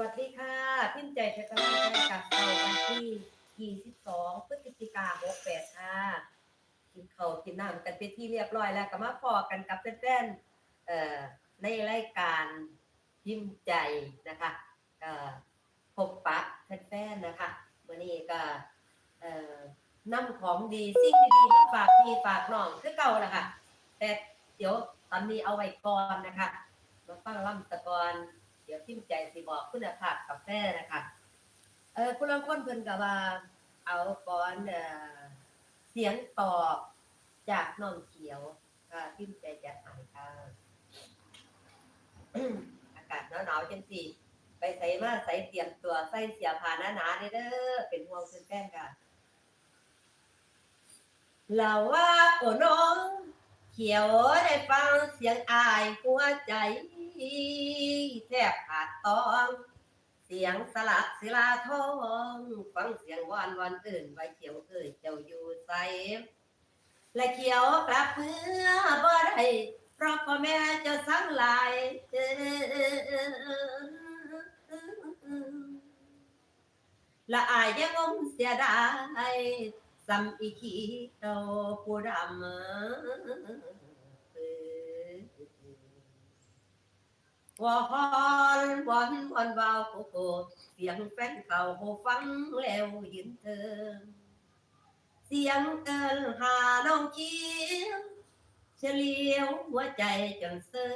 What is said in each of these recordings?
วัสดีค่ะพิมพ์ใจเพชรกำลังใจกับเราวันที่ 22 พฤศจิกายน68ค่ะกินเขากินน้ำกันเป็นที่เรียบร้อยแล้วก็มาพอกันกับแฟนๆเอ่อในรายการพิมพ์ใจนะคะก็พบปะแฟนๆนะคะวันนี้ก็เอ่อนำของดีสิ่งดีๆมาฝากพี่ฝากน้องคือเก่าแหละค่ะแต่เดี๋ยวตอนนี้เอาไว้ก่อนนะคะมาฟังล่ำตะกอน เดี๋ยวพิมพ์ใจสิบอกคุณภาพกาแฟนะคะเออคุณลางคนเพิ่นก็ว่า เอาก่อนเออเสียงตอบจากน้องเขียวก็พิมพ์ใจจะหายค่ะอากาศหนาวๆจังสิไปใส่มาใส่เตรียมตัวใส่เสียผ้าหนาๆเด้อเป็นห่วงเพื่นแฟนค่ะเราว่าโอ้น้อง เขียวได้ฟังเสียงอายหัวใจ ทีแทบขาดตอง เสียงสลักศิลาทอง ฟังเสียงวอนวอนอื่นไว้เขียวเอ่ยเจ้าอยู่ใสและเขียวกลับเมื่อบ่ได้เพราะพ่อแม่เจะสังหลายละอายยังงเสียดายซ้ำอีกทีเราผู้ดำ วอนวอนวอนวาวโกโกเสียงแฟนเก่าโหฟังแล้วยืนเธอ เสียงเอินหาน้องเขียวเฉลียวหัวใจจังเซอ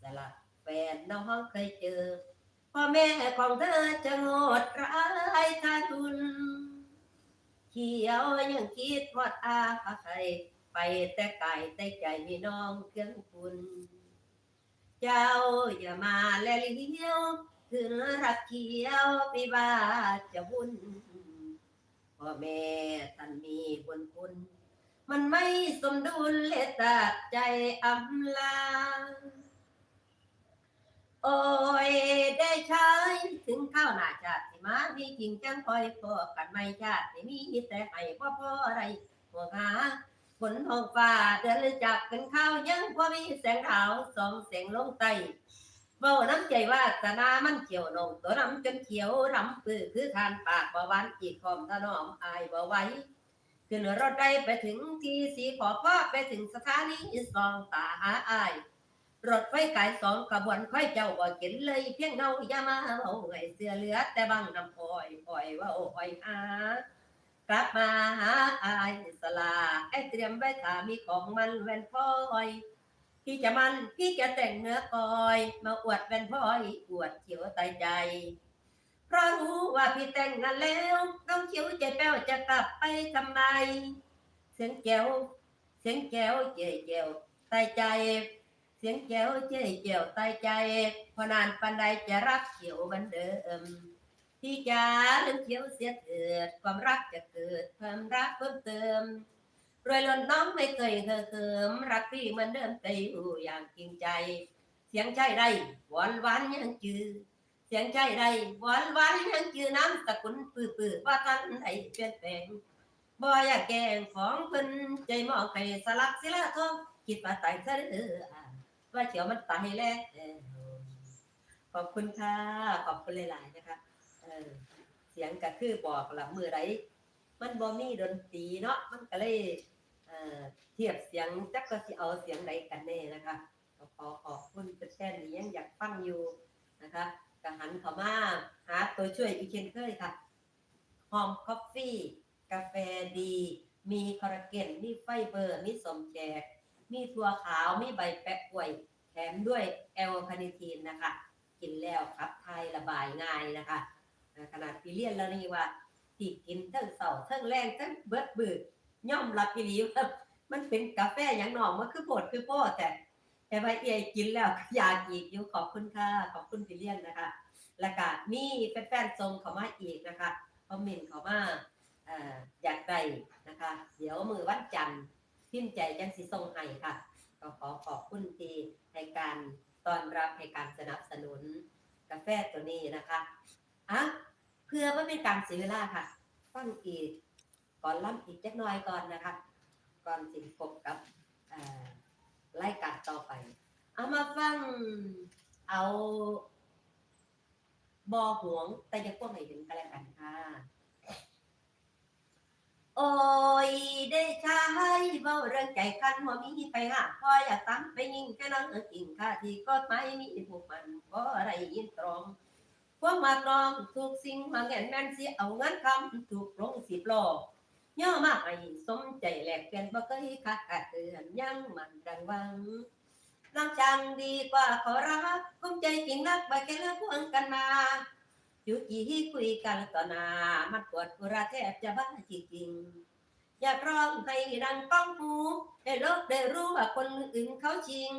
สละแฟนน้องเคยเจอพ่อแม่ของเธอจะงดร้ายทาทุนเขียวยังคิดฮอดอาใครไปแต่ไก่แต่ใจมีน้องเครื่องคุณ เจ้าอย่ามาแลเลี้ยวถึงรักเขียวปีบาจะวุ่นพ่อแม่ท่านมีบุญคุณ มันไม่สมดุลเลยตัดใจอำลาโอ้ยได้ใช้ถึงข้าวหน้าชาติมามีจริงจังคอยพอกันไม่ชาติมีแต่ให้พ่อพ่ออะไรหัวหา ฝนทองฟ้าเดือนจับกันข้าวยังพอมีแสงขาวสองแสงลงไตเบาน้ำใจว่าสนามันเขียวนงตัวน้ำจนเขียวรำปื้อคือทานปากบ่วานอีกคอมถนอมอายบ่ไหวขึ้นรถได้ไปถึงที่สีขอพ่อไปถึงสถานีสองตาหาอาย รถไฟกายสองขบวนค่อยเจ้าบ่เห็นเลยเพียงเงายามาเอาไว้เสือเหลือแต่บังน้ำพอยปล่อยว่าโอ้ยหา กลับมาหาอายสลาไอ้เตรียมไว้ถามีของมันแวนพ่อยพี่จะมันพี่จะแต่งเนื้อคอย มาอวดแวนพ่อยอวดเขียวตายใจ เพราะรู้ว่าพี่แต่งงานแล้วน้องเขียวใจแป้วจะกลับไปทำไม เสียงแก้วเสียงแก้วเจ๋ยเจ๋วตายใจ เสียงแก้วเจ๊เจียวตายใจพอนานปันใดจะรักเขียวเหมือนเดิม พี่จ๋าลืมเขียวเสียเถิดความรักจะเกิดความรักเพิ่มเติมรวยล้นน้องไม่เคยเคยเคิมรักพี่เหมือนเดิมแต่อยู่อย่างจริงใจ เสียงใจไรหวานหวานยังจือเสียงใจไรหวานหวานยังจือน้ำสกุลปื้อปื้อว่าทันใดเปลี่ยนแปลงบ่อยากแกงของเพิ่นใจมองให้สลักศิลาทองคิดว่าตายซะเด้ออว่าเขียวมันตายแล้วขอบคุณค่ะขอบคุณหลายๆนะคะ เสียงก็คือบอกละมือไรมันบ่มีดนตรีเนาะมันก็เลยเทียบเสียงจักก็สิเอาเสียงใดกันแน่นะคะขอขอบคุณเป็นแค่นี้ยังอยากฟังอยู่นะคะก็หันเขามาหาตัวช่วยอีกเช่นเคยค่ะหอมคอฟฟี่ กาแฟดี มีคอลลาเจนมีไฟเบอร์ มีสมแขกมีถั่วขาว มีใบแปะกล้วย แถมด้วยแอลคาเนทีนนะคะ กินแล้วครับไทยระบายง่ายนะคะ ขนาดพี่เลียนแล้วนี่ว่าที่กินทั้งเสาทั้งแรงทั้งเบิดบืดย่อมรับพี่ลีว่ามันเป็นกาแฟอย่างหนองมันคือโปดคือโป้แต่แต่ว่าเอยกินแล้วอยากอีกอยู่ขอบคุณค่ะขอบคุณพี่เลียนนะคะ แล้วก็มีแฟนๆส่งเขามาอีกนะคะคอมเมนต์เขามาเอ่ออยากได้นะคะ เดี๋ยวมือวันจันทร์พิมพ์ใจจังสิส่งให้ค่ะ ก็ขอขอบคุณทีให้การตอนรับให้การสนับสนุนกาแฟตัวนี้นะคะอะ เพื่อไม่เป็นการเสียเวลาค่ะ ฟังอีกก่อนล่ำอีกจักน่อยก่อนนะคะ ก่อนสิพบกับเอ่อรายการต่อไป เอามาฟังเอาบ่หวง แต่ยังพวกให้เห็นกันแล้วกันค่ะ โอ้ยได้ใช้เว้าเรื่องใจคันบ่มีไปหาพออยากตั้งไปยิงแค่นั้นเออจริงค่ะ ที่ก็ไม่มีพวกมันบ่อะไรยินตรง พวกมากรองถูกสิ่งมาแง่นแม่นสิเอาเงินคำถูกลงสิบโลย่อมากให้สมใจแหลกเปลี่ยนบ่เคยขาดขาดเตือนยังมันดังวังน้ำจังดีกว่าขอรักคุ้มใจจริงรักไปแค่ละพวงกันมาจุจีคุยกันต่อหน้ามันปวดอุราแทบจะบ้าจริงอยากร้องให้ดังก้องหูให้โลกได้รู้ว่าคนอื่นเขาจริง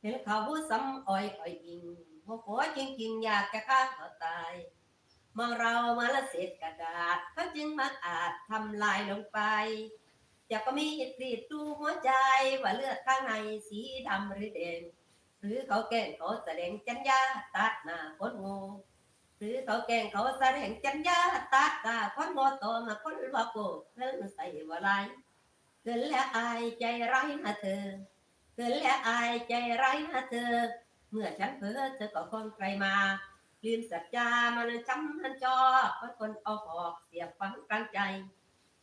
เห็นเขาซ้ำอ้อยอ้อยยิงโมโหจริงๆอยากจะฆ่าเขาตายเมื่อเรามาละเศษกระดาษเขาจึงมาอาจทำลายลงไปอยากก็มีดกรีดดูหัวใจว่าเลือดข้างในสีดำหรือแดงหรือเขาแกล้งเขาแสดงจัญญาตัดหน้าคนง่หรือเขาแกล้งเขาแสดงจัญญาตัดหน้าคนโง่โตมาคนว่าโกเพิ่งใส่ว่าไรเกินแล้วอายใจร้ายนะเธอ เกินแล้วอายใจไร้ายนะเธอ เมื่อฉันเพ้อเธอก็คนไกลมา ลืมสัจจามันจำมันจอคนคนเอาออกเสียบฝังกลางใจ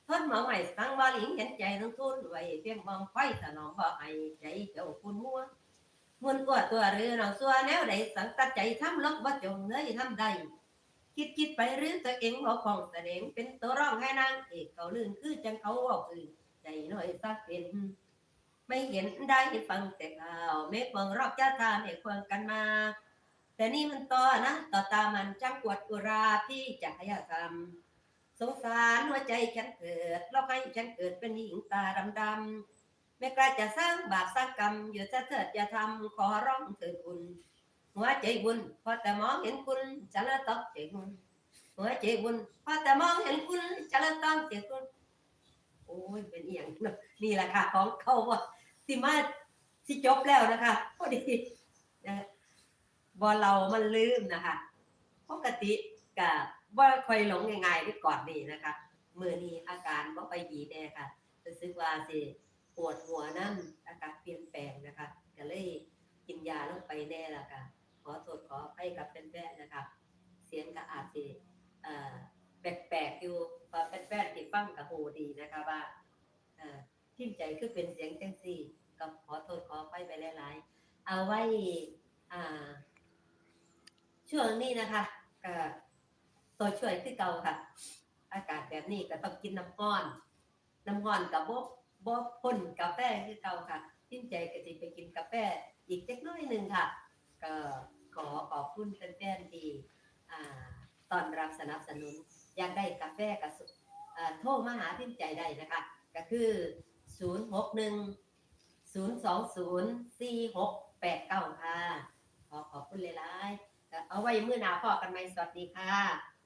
ทนมาใหม่สังวาลิงเห็นใจต้องทุนไว้เพียงมองไฟสนองบ่ให้ใจเจ้าคุณมัวมุนกว่าตัวเรือหนองซัวแนวใดสังตัดใจทำลบว่าจงเนยทำใดคิดคิดไปหรือตัวเองบ่ของแสดงเป็นตัวร้องให้นางเอกเขาลื่นคือจังเขาบอกอื่นใจน้อยสักเป็น ไม่เห็นได้ฟังแต่ข่าวไม่ควงรอบจะทาไม่ควงกันมา แต่นี่มันต่อนะ ต่อตามันจังกวดอุราพี่จะให้ทำสงสารหัวใจฉันเกิดแล้วให้ฉันเกิดเป็นหญิงตาดำดำไม่กล้าจะสร้างบาปสร้างกรรมอยู่จะเถิดอย่าทำขอร้องเถิดคุณ หัวใจบุญพอแต่มองเห็นคุณจะละต้องใจบุญหัวใจบุญพอแต่มองเห็นคุณจะละต้องใจคุณโอ้ยเป็นเอียงนี่แหละค่ะของเขาว่า สิมาสิจบแล้วนะคะพอดีนะบอเรามันลืมนะคะปกติกับว่าค่อยหลงง่ายๆด้วยก่อนนี่นะคะมือนี้อาการบ่ไปดีแน่ค่ะรู้สึกว่าสิปวดหัวนั่นอากาศเปลี่ยนแปลงนะคะก็เลยกินยาลงไปแน่ละค่ะขอโทษขอให้กับแฟนๆนะคะเสียงก็อาจจะแปลกๆอยู่พอแฟนๆที่ฟังกับโหดีนะคะว่า ทิมใจคือเป็นเสียงจังสี่ก็ขอโทษขอไปไปหลาย ๆ เอาไว้อ่า ช่วงนี้นะคะก็ตัวช่วยคือเก่าค่ะ อากาศแบบนี้ก็ต้องกินน้ำก้อน น้ำก้อนกับบ่บ่พ่นกาแฟคือเก่าค่ะทิมใจก็สิไปกินกาแฟอีกเล็กน้อยหนึ่งค่ะ ก็ขอขอบคุณแฟนๆที่อ่าตอนรับสนับสนุนอยากได้กาแฟกับโทรมาหาทิมใจได้นะคะ ก็คือ 0 6 1 0 2 0 4 6 8 9ค่ะ ขอขอบคุณหลายๆก็เอาไว้มื้อหน้าพอกันไหมสวัสดีค่ะ